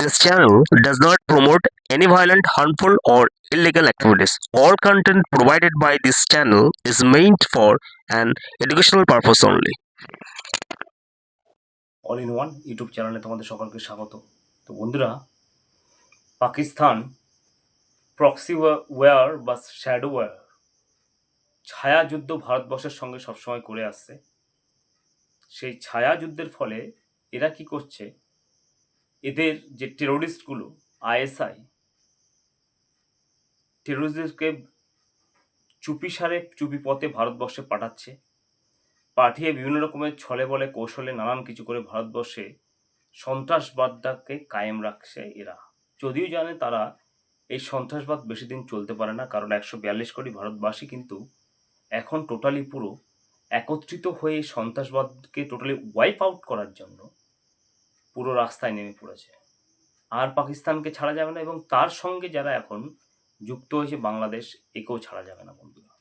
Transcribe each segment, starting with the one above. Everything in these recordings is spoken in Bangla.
This channel does not promote any violent, harmful, or illegal activities. All content provided by this channel is meant for an educational purpose only. All in one YouTube চ্যানেলে তোমাদের সকলকে স্বাগত তো বন্ধুরা পাকিস্তান প্রক্সি ওয়্যার বা শ্যাডো ওয়্যার ছায়া যুদ্ধ ভারতবর্ষের সঙ্গে সবসময় করে আসছে সেই ছায়া যুদ্ধের ফলে এরা কি করছে এদের যে টেরোরিস্টগুলো আইএসআই টেরোরিস্টদেরকে চুপি সারে চুপি পথে ভারতবর্ষে পাঠাচ্ছে। পাঠিয়ে বিভিন্ন রকমের ছলে বলে কৌশলে নানান কিছু করে ভারতবর্ষে সন্ত্রাসবাদটাকে কায়েম রাখছে এরা। যদিও জানে তারা এই সন্ত্রাসবাদ বেশি দিন চলতে পারে না, কারণ একশো বিয়াল্লিশ কোটি ভারতবাসী কিন্তু এখন টোটালি পুরো একত্রিত হয়ে সন্ত্রাসবাদকে টোটালি ওয়াইপ আউট করার জন্য পুরো রাস্তায় নেমে পড়েছে। আর পাকিস্তানকে ছাড়া যাবে না এবং তার সঙ্গে যারা এখন যুক্ত হয়েছে বাংলাদেশ, একেও ছাড়া যাবে না বন্ধুরা।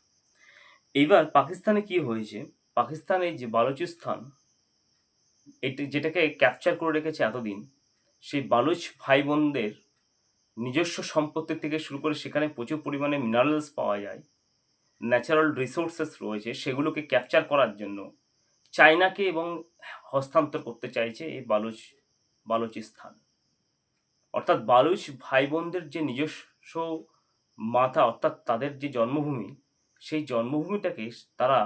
এইবার পাকিস্তানে কি হয়েছে? পাকিস্তানে যে বালুচিস্তান, এটি যেটাকে ক্যাপচার করে রেখেছে এতদিন, সেই বালুচ ভাই বোনদের নিজস্ব সম্পত্তি থেকে শুরু করে সেখানে প্রচুর পরিমাণে মিনারেলস পাওয়া যায় ন্যাচারাল রিসোর্সেস রয়েছে, সেগুলোকে ক্যাপচার করার জন্য চায়নাকে এবং হস্তান্তর করতে চাইছে এই বালুচ বালুচিস্তান অর্থাৎ বালুচ ভাই বোনদের যে নিজস্ব মাথা অর্থাৎ তাদের যে জন্মভূমি, সেই জন্মভূমিটাকে তারা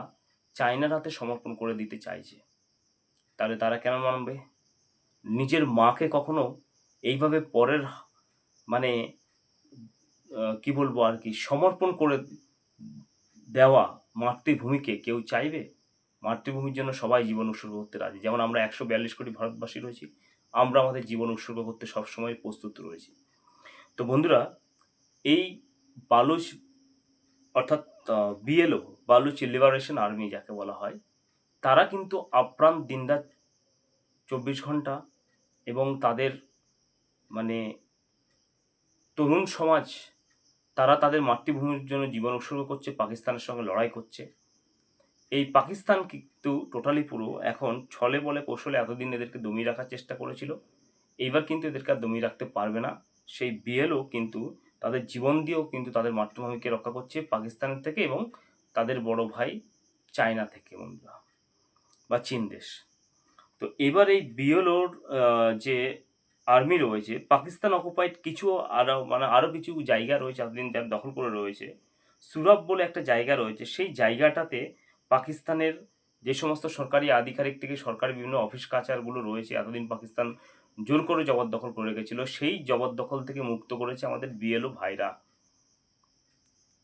চায়নার হাতে সমর্পণ করে দিতে চাইছে। তাহলে তারা কেন মানবে? নিজের মাকে কখনো এইভাবে পরের মানে কি বলব আর কি, সমর্পণ করে দেওয়া মাতৃভূমিকে কেউ চাইবে? মাতৃভূমির জন্য সবাই জীবন উৎসর্গ করতে রাজি। যেমন আমরা একশো বিয়াল্লিশ কোটি ভারতবাসী রয়েছি আমরা আমাদের জীবন উৎসর্গ করতে সবসময় প্রস্তুত রয়েছি। তো বন্ধুরা, এই বালুচ অর্থাৎ বিএলও, বালুচ লিবারেশন আর্মি যাকে বলা হয়, তারা কিন্তু আপ্রাণ দিনরাত চব্বিশ ঘণ্টা এবং তাদের মানে তরুণ সমাজ, তারা তাদের মাতৃভূমির জন্য জীবন উৎসর্গ করছে, পাকিস্তানের সঙ্গে লড়াই করছে। এই পাকিস্তান কিন্তু টোটালি পুরো এখন ছলে বলে কৌশলে এতদিন এদেরকে দমিয়ে রাখার চেষ্টা করেছিল। এইবার কিন্তু এদেরকে আর দমিয়ে রাখতে পারবে না। সেই বিএলও কিন্তু তাদের জীবন দিয়েও কিন্তু তাদের মাতৃভূমিকে রক্ষা করছে পাকিস্তানের থেকে এবং তাদের বড় ভাই চায়না থেকে বন্ধুরা বা চীন দেশ। তো এবার এই বিএলওর যে আর্মি রয়েছে, পাকিস্তান অকুপাইড কিছু আরও মানে আরও কিছু জায়গা রয়েছে, এতদিন দখল করে রয়েছে। সুরাব বলে একটা জায়গা রয়েছে, সেই জায়গাটাতে পাকিস্তানের যে সমস্ত সরকারি আধিকারিক থেকে সরকারি বিভিন্ন অফিস কাচারগুলো রয়েছে, এতদিন পাকিস্তান জোর করে জবরদখল করে রেখেছিল, সেই জবরদখল থেকে মুক্ত করেছে আমাদের বিএলও ভাইরা।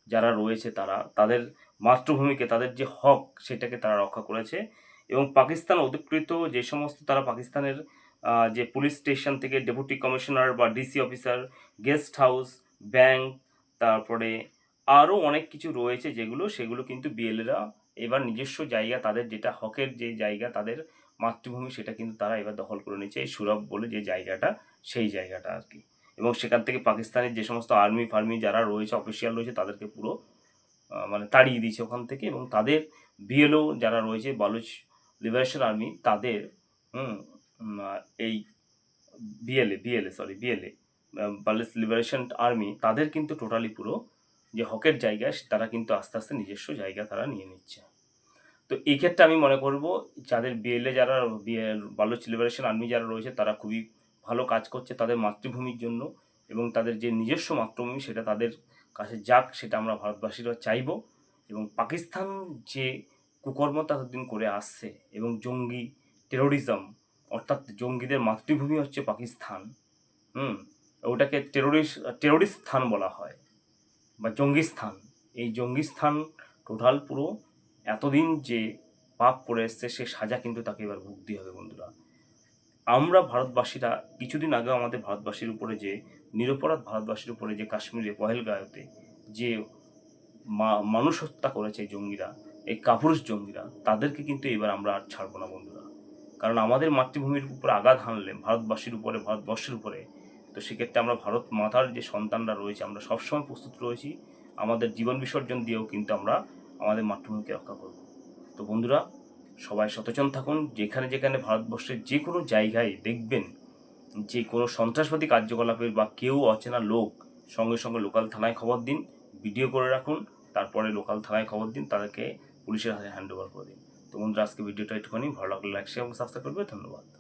যারা রয়েছে তারা, তাদের মাতৃভূমিকে, তাদের যে হক সেটাকে তারা রক্ষা করেছে এবং পাকিস্তান অধিকৃত যে সমস্ত তারা পাকিস্তানের যে পুলিশ স্টেশন থেকে ডেপুটি কমিশনার বা DC officer, guest house, bank, তারপরে আরও অনেক কিছু রয়েছে যেগুলো, সেগুলো কিন্তু বিএলএরা এবার নিজস্ব জায়গা তাদের, যেটা হকের যে জায়গা তাদের মাতৃভূমি, সেটা কিন্তু তারা এবার দখল করে নিচ্ছে এই সুরভ বলে যে জায়গাটা, সেই জায়গাটা আর কি। এবং সেখান থেকে পাকিস্তানের যে সমস্ত আর্মি ফার্মি যারা রয়েছে অফিসিয়াল রয়েছে, তাদেরকে পুরো মানে তাড়িয়ে দিয়েছে ওখান থেকে। এবং তাদের বিএলও যারা রয়েছে বালুচ লিবারেশন আর্মি তাদের এই BLA BLA sorry BLA Baluch liberation army তাদের কিন্তু টোটালি পুরো যে হকের জায়গা, তারা কিন্তু আস্তে আস্তে নিজস্ব জায়গা তারা নিয়ে নিচ্ছে। তো এই ক্ষেত্রে আমি মনে করব, যাদের বিএলএ যারা বালুচ লিবারেশন আর্মি যারা রয়েছে, তারা খুবই ভালো কাজ করছে তাদের মাতৃভূমির জন্য এবং তাদের যে নিজস্ব মাতৃভূমি সেটা তাদের কাছে যাক, সেটা আমরা ভারতবাসীরা চাইব এবং পাকিস্তান যে কুকর্ম ততদিন করে আসছে এবং জঙ্গি টেরোরিজম অর্থাৎ জঙ্গিদের মাতৃভূমি হচ্ছে পাকিস্তান, হুম, ওটাকে টেরোরিস্ট টেরোরিস্ট স্থান বলা হয়। বা জঙ্গি স্থান এই জঙ্গি স্থান টোটাল পুরো এতদিন যে পাপ করে এসছে, সে সাজা কিন্তু তাকে এবার ভুগতে হবে বন্ধুরা। আমরা ভারতবাসীরা কিছুদিন আগে আমাদের ভারতবাসীর উপরে যে, নিরপরাধ ভারতবাসীর উপরে যে কাশ্মীরে পহেলগাঁওতে যে মানুষ হত্যা করেছে জঙ্গিরা, এই কাপুরুষ জঙ্গিরা, তাদেরকে কিন্তু এবার আমরা আর ছাড়বো না বন্ধুরা। কারণ আমাদের মাতৃভূমির উপরে আঘাত হানলে, ভারতবাসীর উপরে, ভারতবর্ষের উপরে তো সেক্ষেত্রে আমরা ভারত মাতার যে সন্তানরা রয়েছে, আমরা সবসময় প্রস্তুত রয়েছি। আমাদের জীবন বিসর্জন দিয়েও কিন্তু আমরা আমাদের মাতৃভূমিকে রক্ষা করব। তো বন্ধুরা, সবাই সচেতন থাকুন। যেখানে যেখানে ভারতবর্ষের যে কোনো জায়গায় দেখবেন যে কোনো সন্ত্রাসবাদী কার্যকলাপের বা কেউ অচেনা লোক সঙ্গে সঙ্গে লোকাল থানায় খবর দিন, ভিডিও করে রাখুন, তারপরে লোকাল থানায় খবর দিন, তাদেরকে পুলিশের হাতে হ্যান্ড ওভার করে দিন। তো বন্ধুরা আজকে ভিডিওটা একটুখানি। ভালো লাগলে লাইক শেয়ার এবং সাবস্ক্রাইব করবে। ধন্যবাদ।